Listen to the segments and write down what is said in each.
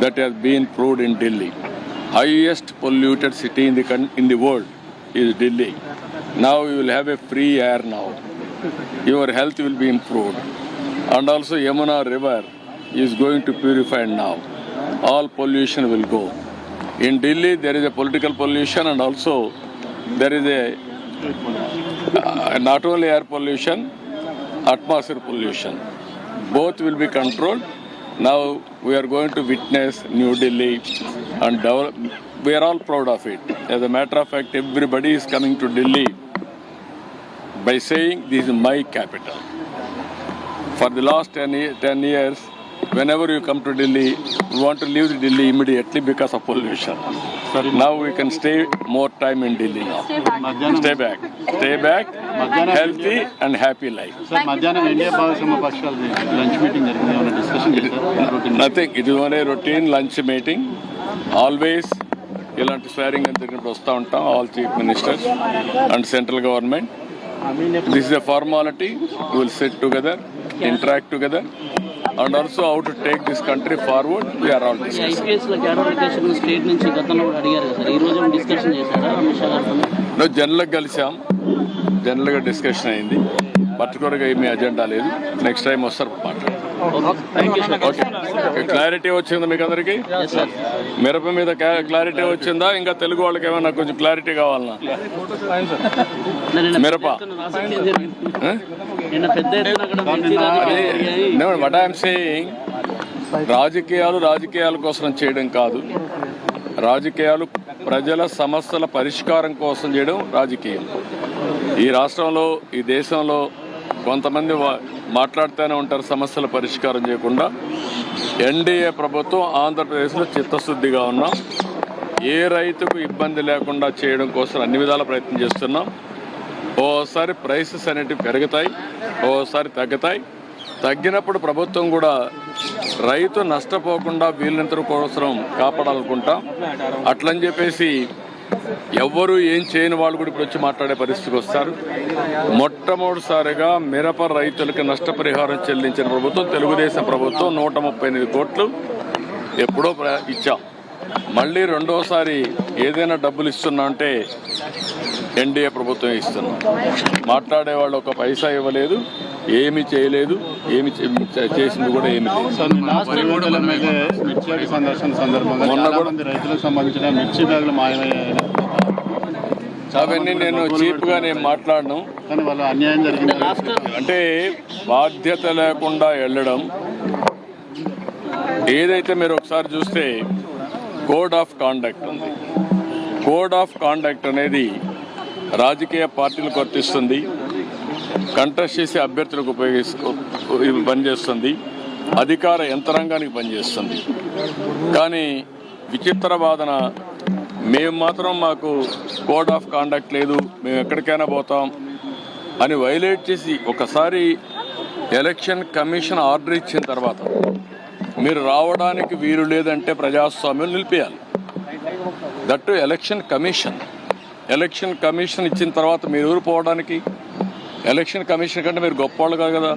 that has been proved in Delhi. Highest polluted city in the in the world is Delhi. Now you will have a free air now. Your health will be improved. And also Yamuna river is going to purify now. All pollution will go. In Delhi there is a political pollution and also there is a uh, not only air pollution, atmosphere pollution. Both will be controlled. Now we are going to witness New Delhi and develop. We are all proud of it. As a matter of fact, everybody is coming to Delhi by saying this is my capital. For the last 10, 10 years, whenever you come to Delhi, you want to leave Delhi immediately because of pollution. Now we can stay more time in Delhi now. మధ్యాహ్నం Stay back. Stay back. Healthy and happy life. Sir మధ్యాహ్నం NDA భాగస్వామ్య పక్షాలది lunch meeting జరిగింది ఏమైనా discussion చేశారు routine nothing it is only routine lunch meeting always ఇలాంటి స్వేరింగ్ అని జరిగినప్పుడు వస్తూ ఉంటాం all chief ministers and central government this is a formality will set together interact together and also how to take this country forward we are all IPS state నుంచి గతంలో కూడా అడిగారు sir ఈ రోజు డిస్కషన్ చేశారా అమిత్ షా నువ్వు జనరల్గా కలిసాం. జనరల్గా డిస్కషన్ అయింది. పర్టికులర్గా ఏమీ అజెండా లేదు. నెక్స్ట్ టైం వస్తారు మాట్లాడు. Thank you sir okay clarity వచ్చిందా మీకు అందరికీ? మిరప మీద క్లా- క్లారిటీ వచ్చిందా? ఇంకా తెలుగు వాళ్ళకి ఏమైనా కొంచెం క్లారిటీ కావాలనా? నిన్న మిరప. వట్ ఐఎమ్ సేయింగ్ రాజకీయాలు రాజకీయాల కోసం చేయడం కాదు. రాజకీయాలు ప్రజల సమస్యల పరిష్కారం కోసం చేయడం రాజకీయం. ఈ రాష్ట్రంలో ఈ దేశంలో కొంతమంది వా- మాట్లాడుతూనే ఉంటారు సమస్యల పరిష్కారం చేయకుండా. ఎన్డీఏ ప్రభుత్వం ఆంధ్రప్రదేశ్లో చిత్తశుద్ధిగా ఉన్నాం. ఏ రైతుకు ఇబ్బంది లేకుండా చేయడం కోసం అన్ని విధాల ప్రయత్నం చేస్తున్నాం. ఓసారి ప్రైసెస్ అనేటివి పెరుగుతాయి ఓసారి తగ్గుతాయి. తగ్గినప్పుడు ప్రభుత్వం కూడా రైతు నష్టపోకుండా వీళ్ళంత కోసం కాపాడాలనుకుంటాం. అట్లని చెప్పేసి ఎవ్వరు ఏం చేయని వాళ్ళు కూడా ఇప్పుడు వచ్చి మాట్లాడే పరిస్థితికి వస్తారు. మొట్టమొదటిసారిగా మిరప రైతులకు నష్టపరిహారం చెల్లించిన ప్రభుత్వం తెలుగుదేశం ప్రభుత్వం నూట ముప్పై ఎనిమిది కోట్లు ఎప్పుడో ఇచ్చాం. మళ్ళీ రెండోసారి ఏదైనా డబ్బులు ఇస్తున్నా అంటే ఎన్డీఏ ప్రభుత్వం ఇస్తున్నాం. మాట్లాడే వాళ్ళు ఒక పైసా ఇవ్వలేదు ఏమి చేయలేదు ఏమి చేసింది కూడా ఏమి అవన్నీ నేను చీప్గా నేను మాట్లాడను. అంటే బాధ్యత లేకుండా వెళ్ళడం ఏదైతే మీరు ఒకసారి చూస్తే కోడ్ ఆఫ్ కాండక్ట్ ఉంది. కోడ్ ఆఫ్ కాండక్ట్ అనేది రాజకీయ పార్టీలకు వర్తిస్తుంది. కంటెస్ట్ చేసే అభ్యర్థులకు ఉపయోగిస్తూ పనిచేస్తుంది. అధికార యంత్రాంగానికి పనిచేస్తుంది. కానీ విచిత్ర వాదన మేము మాత్రం మాకు కోడ్ ఆఫ్ కాండక్ట్ లేదు మేము ఎక్కడికైనా పోతాం అని వైలేట్ చేసి ఒకసారి ఎలక్షన్ కమిషన్ ఆర్డర్ ఇచ్చిన తర్వాత మీరు రావడానికి వీలు లేదంటే ప్రజాస్వామ్యం నిలిపేయాలి. That election commission election commission ఇచ్చిన తర్వాత మీరు ఊరిపోవడానికి ఎలక్షన్ కమిషన్ కంటే మీరు గొప్పవాళ్ళు కాదు కదా.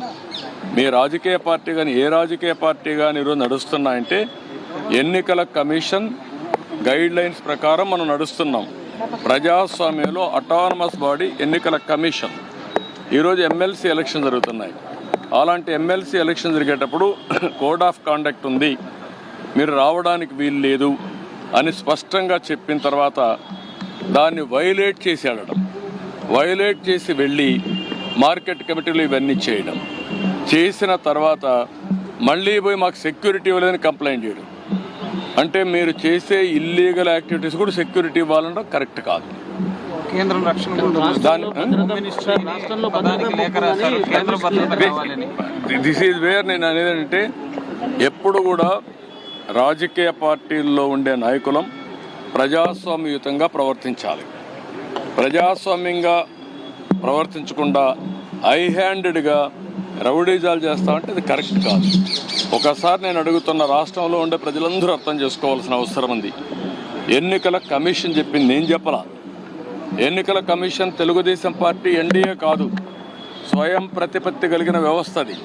మీ రాజకీయ పార్టీ కానీ ఏ రాజకీయ పార్టీ కానీ ఈరోజు నడుస్తున్నాయంటే ఎన్నికల కమిషన్ గైడ్ లైన్స్ ప్రకారం మనం నడుస్తున్నాం. ప్రజాస్వామ్యంలో అటానమస్ బాడీ ఎన్నికల కమిషన్. ఈరోజు ఎమ్మెల్సీ ఎలక్షన్ జరుగుతున్నాయి. అలాంటి ఎమ్మెల్సీ ఎలక్షన్ జరిగేటప్పుడు కోడ్ ఆఫ్ కాండక్ట్ ఉంది. మీరు రావడానికి వీలు లేదు అని స్పష్టంగా చెప్పిన తర్వాత దాన్ని వైలేట్ చేసి వెళ్ళడం వైలేట్ చేసి వెళ్ళి మార్కెట్ కమిటీలు ఇవన్నీ చేయడం. చేసిన తర్వాత మళ్ళీ పోయి మాకు సెక్యూరిటీ ఇవ్వలేదని కంప్లైంట్ చేయడం. అంటే మీరు చేసే ఇల్లీగల్ యాక్టివిటీస్ కూడా సెక్యూరిటీ ఇవ్వాలంటే కరెక్ట్ కాదు. కేంద్రం రక్షణ దిస్ ఈజ్ వేర్ నేను అనేది అంటే ఎప్పుడు కూడా రాజకీయ పార్టీల్లో ఉండే నాయకులం ప్రజాస్వామ్యయుతంగా ప్రవర్తించాలి. ప్రజాస్వామ్యంగా ప్రవర్తించకుండా ఐ హ్యాండెడ్గా రౌడీజాలు చేస్తామంటే అది కరెక్ట్ కాదు. ఒకసారి నేను అడుగుతున్న రాష్ట్రంలో ఉండే ప్రజలందరూ అర్థం చేసుకోవాల్సిన అవసరం ఉంది. ఎన్నికల కమిషన్ చెప్పింది నేను చెప్పలా. ఎన్నికల కమిషన్ తెలుగుదేశం పార్టీ ఎన్డీఏ కాదు స్వయం ప్రతిపత్తి కలిగిన వ్యవస్థ అది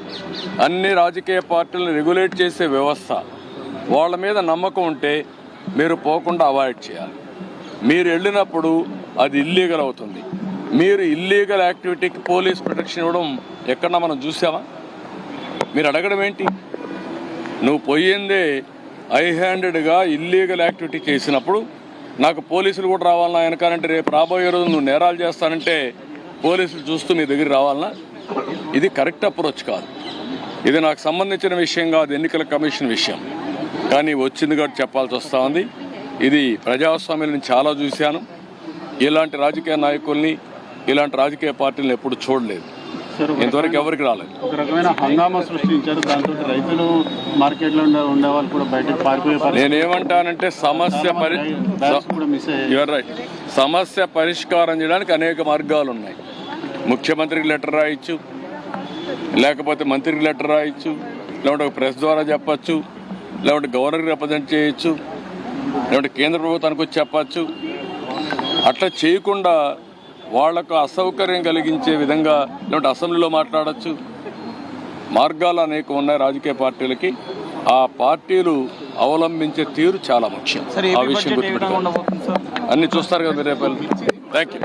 అన్ని రాజకీయ పార్టీలను రెగ్యులేట్ చేసే వ్యవస్థ. వాళ్ళ మీద నమ్మకం ఉంటే మీరు పోకుండా అవాయిడ్ చేయాలి. మీరు వెళ్ళినప్పుడు అది ఇల్లీగల్ అవుతుంది. మీరు ఇల్లీగల్ యాక్టివిటీకి పోలీస్ ప్రొటెక్షన్ ఇవ్వడం ఎక్కడన్నా మనం చూసామా? మీరు అడగడం ఏంటి? నువ్వు పోయిందే ఐ హ్యాండెడ్గా ఇల్లీగల్ యాక్టివిటీ చేసినప్పుడు నాకు పోలీసులు కూడా రావాలన్నా వెనకాలంటే రేపు రాబోయే రోజు నువ్వు నేరాలు చేస్తానంటే పోలీసులు చూస్తూ నీ దగ్గర రావాలన్నా ఇది కరెక్ట్ అప్రోచ్ కాదు. ఇది నాకు సంబంధించిన విషయం కాదు ఎన్నికల కమిషన్ విషయం. కానీ వచ్చింది కాబట్టి చెప్పాల్సి వస్తూ ఉంది. ఇది ప్రజాస్వామ్యం చాలా చూశాను. ఇలాంటి రాజకీయ నాయకుల్ని ఇలాంటి రాజకీయ పార్టీలను ఎప్పుడు చూడలేదు. ఇంతవరకు ఎవరికి రాలేదు. ఒక రకమైన హంగామా సృష్టించారు. దాంతో రైతులు మార్కెట్లో ఉండే ఉండే వాళ్ళు కూడా బయటకు పారిపోయే నేనేమంటానంటే సమస్య పరి యువర్ రైట్. సమస్య పరిష్కారం చేయడానికి అనేక మార్గాలు ఉన్నాయి. ముఖ్యమంత్రికి లెటర్ రాయొచ్చు లేకపోతే మంత్రికి లెటర్ రాయొచ్చు లేకుంటే ఒక ప్రెస్ ద్వారా చెప్పచ్చు లేకుంటే గవర్నర్కి రిప్రజెంట్ చేయొచ్చు లేకుంటే కేంద్ర ప్రభుత్వానికి వచ్చి చెప్పచ్చు. అట్లా చేయకుండా వాళ్ళకు అసౌకర్యం కలిగించే విధంగా లేదంటే అసెంబ్లీలో మాట్లాడచ్చు. మార్గాలు అనేక ఉన్నాయి రాజకీయ పార్టీలకి. ఆ పార్టీలు అవలంబించే తీరు చాలా ముఖ్యం. ఆ విషయం అన్ని చూస్తారు కదా రేపు. Thank you